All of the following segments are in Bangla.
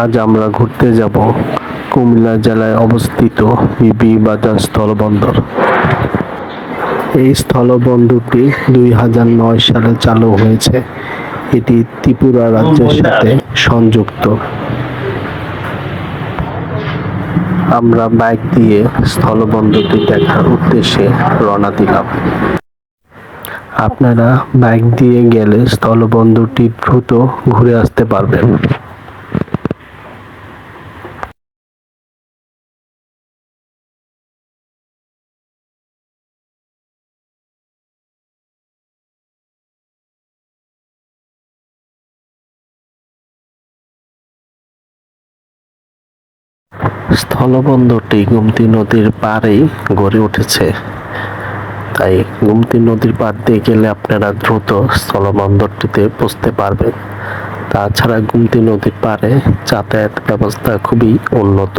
আজ আমরা ঘুরতে যাব কুমিল্লা জেলায় অবস্থিত বিবি বাজার স্থলবন্দর। এই স্থলবন্দরটি দুই হাজার নয় সালে চালু হয়েছে। এটি ত্রিপুরা রাজ্যের সাথে সংযুক্ত। আমরা বাইক দিয়ে স্থলবন্দরটি দেখার উদ্দেশ্যে রওনা দিলাম। আপনারা বাইক দিয়ে গেলে স্থলবন্দরটি দ্রুত ঘুরে আসতে পারবেন। স্থলবন্দরটি গুমতি নদীর পাড়েই গড়ে উঠেছে। তাই গুমতি নদীর পাড় দিয়ে গেলে আপনারা দ্রুত স্থলবন্দরটিতে পৌঁছতে পারবেন। তাছাড়া গুমতি নদীর পাড়ে যাতায়াত ব্যবস্থা খুবই উন্নত।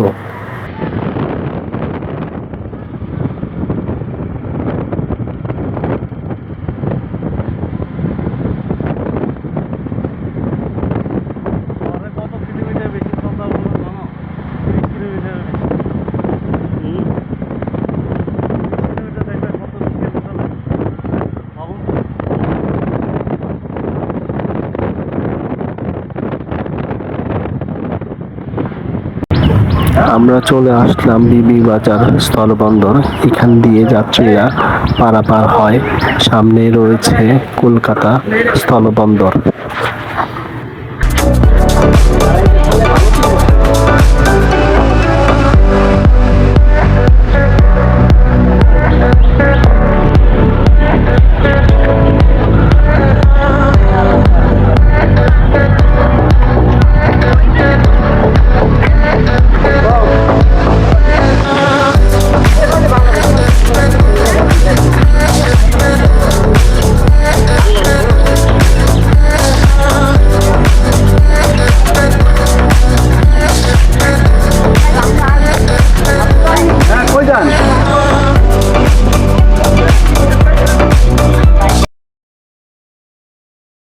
আমরা চলে আসলাম বিবি বাজার স্থলবন্দর। এখান দিয়ে যাত্রীরা পারাপার হয়। সামনে রয়েছে কলকাতা স্থলবন্দর।